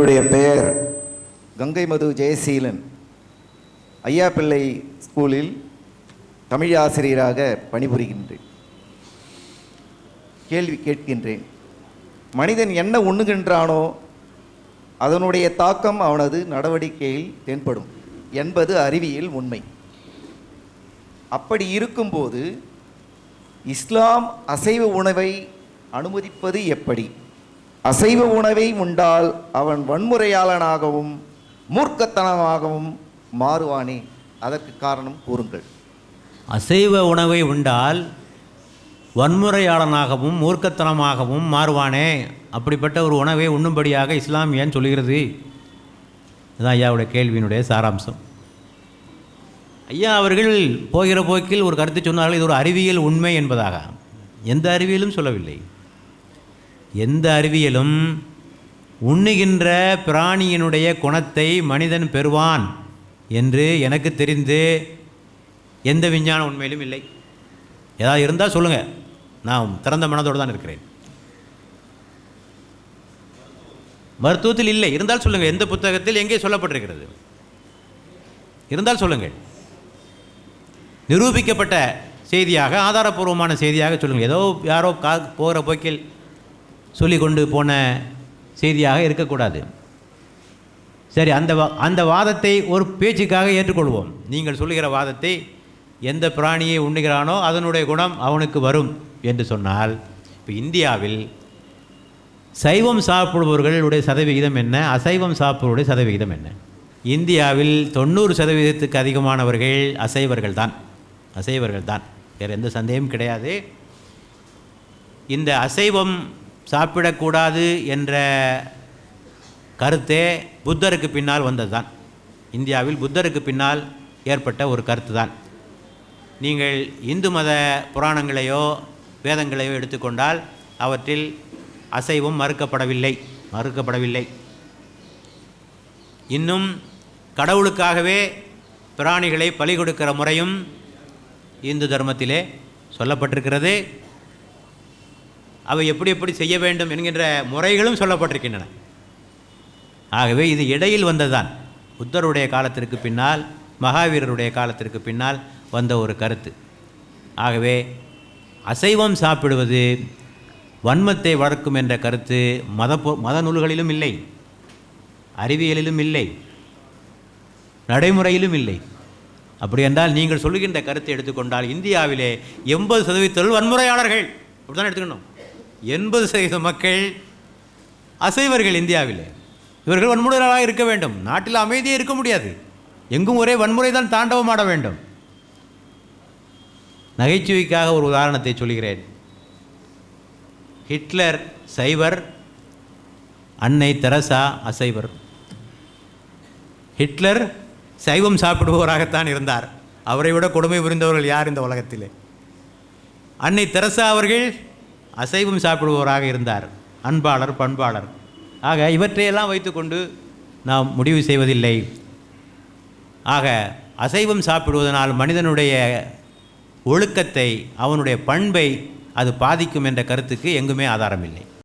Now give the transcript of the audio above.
என்னுடைய பெயர் கங்கை மது ஜெயசீலன். ஐயா பிள்ளை ஸ்கூலில் தமிழ் ஆசிரியராக பணிபுரிகின்றேன். கேள்வி கேட்கின்றேன். மனிதன் என்ன உண்ணுகின்றானோ அதனுடைய தாக்கம் அவனது நடவடிக்கையில் தென்படும் என்பது அறிவியல் உண்மை. அப்படி இருக்கும்போது இஸ்லாம் அசைவ உணவை அனுமதிப்பது எப்படி? அசைவ உணவை உண்டால் அவன் வன்முறையாளனாகவும் மூர்க்கத்தனமாகவும் மாறுவானே. அதற்கு காரணம் கூறுங்கள். அசைவ உணவை உண்டால் வன்முறையாளனாகவும் மூர்க்கத்தனமாகவும் மாறுவானே. அப்படிப்பட்ட ஒரு உணவை உண்ணும்படியாக இஸ்லாம் ஏன் சொல்கிறது இதுதான் ஐயாவுடைய கேள்வியினுடைய சாராம்சம். ஐயா அவர்கள் போகிற போக்கில் ஒரு கருத்து சொன்னார்கள் இது ஒரு அறிவியல் உண்மை என்பதாக. எந்த அறிவியலும் சொல்லவில்லை. எந்த அறிவியலும் உண்ணுகின்ற பிராணியினுடைய குணத்தை மனிதன் பெறுவான் என்று எனக்கு தெரிந்து எந்த விஞ்ஞான உண்மையிலும் இல்லை. ஏதாவது இருந்தால் சொல்லுங்கள் நான் திறந்த மனதோடு தான் இருக்கிறேன். மருத்துவத்தில் இல்லை. இருந்தால் சொல்லுங்கள் எந்த புத்தகத்தில் எங்கே சொல்லப்பட்டிருக்கிறது? இருந்தால் சொல்லுங்கள். நிரூபிக்கப்பட்ட செய்தியாக ஆதாரப்பூர்வமான செய்தியாக சொல்லுங்கள். ஏதோ யாரோ கா போகிற போக்கில் சொல்லி கொண்டு போன செய்தியாக இருக்கக்கூடாது. சரி அந்த வா அந்த வாதத்தை ஒரு பேச்சுக்காக ஏற்றுக்கொள்வோம். நீங்கள் சொல்லுகிற வாதத்தை எந்த பிராணியை உண்ணுகிறானோ அதனுடைய குணம் அவனுக்கு வரும் என்று சொன்னால் இப்போ இந்தியாவில் சைவம் சாப்பிடுபவர்களுடைய சதவிகிதம் என்ன? அசைவம் சாப்பிடுவருடைய சதவிகிதம் என்ன? இந்தியாவில் தொண்ணூறு சதவீதத்துக்கு அதிகமானவர்கள் அசைவர்கள் தான். அசைவர்கள் தான். வேறு எந்த சந்தேகமும் கிடையாது. இந்த அசைவம் சாப்பிடக்கூடாது என்ற கருத்தே புத்தருக்கு பின்னால் வந்தது தான் இந்தியாவில் புத்தருக்கு பின்னால் ஏற்பட்ட ஒரு கருத்து தான் நீங்கள் இந்து மத புராணங்களையோ வேதங்களையோ எடுத்துக்கொண்டால் அவற்றில் அசைவும் மறுக்கப்படவில்லை மறுக்கப்படவில்லை. இன்னும் கடவுளுக்காகவே பிராணிகளை பலி கொடுக்கிற முறையும் இந்து தர்மத்திலே சொல்லப்பட்டிருக்கிறது. அவை எப்படி எப்படி செய்ய வேண்டும் என்கின்ற முறைகளும் சொல்லப்பட்டிருக்கின்றன. ஆகவே இது இடையில் வந்ததுதான். புத்தருடைய காலத்திற்கு பின்னால் மகாவீரருடைய காலத்திற்கு பின்னால் வந்த ஒரு கருத்து. ஆகவே அசைவம் சாப்பிடுவது வன்மத்தை வளர்க்கும் என்ற கருத்து மத மத நூல்களிலும் இல்லை. அறிவியலிலும் இல்லை. நடைமுறையிலும் இல்லை. அப்படி என்றால் நீங்கள் சொல்லுகின்ற கருத்தை எடுத்துக்கொண்டால் இந்தியாவிலே எண்பது சதவீதத்தில் வன்முறையாளர்கள். அப்படிதான் எடுத்துக்கணும். எண்பது சதவீத மக்கள் அசைவர்கள் இந்தியாவிலே. இவர்கள் வன்முறையாளராக இருக்க வேண்டும். நாட்டில் அமைதியே இருக்க முடியாது. எங்கும் ஒரே வன்முறை தான் தாண்டவமாட வேண்டும். நகைச்சுவைக்காக ஒரு உதாரணத்தை சொல்கிறேன். ஹிட்லர் சைவர் அன்னை தெரசா அசைவர். ஹிட்லர் சைவம் சாப்பிடுபவராகத்தான் இருந்தார். அவரை விட கொடுமை புரிந்தவர்கள் யார் இந்த உலகத்திலே? அன்னை தெரசா அவர்கள் அசைவம் சாப்பிடுபவராக இருந்தார். அன்பாளர் பண்பாளர். ஆக இவற்றையெல்லாம் வைத்துக்கொண்டு நாம் முடிவு செய்வதில்லை. ஆக அசைவம் சாப்பிடுவதனால் மனிதனுடைய ஒழுக்கத்தை அவனுடைய பண்பை அது பாதிக்கும் என்ற கருத்துக்கு எங்குமே ஆதாரமில்லை.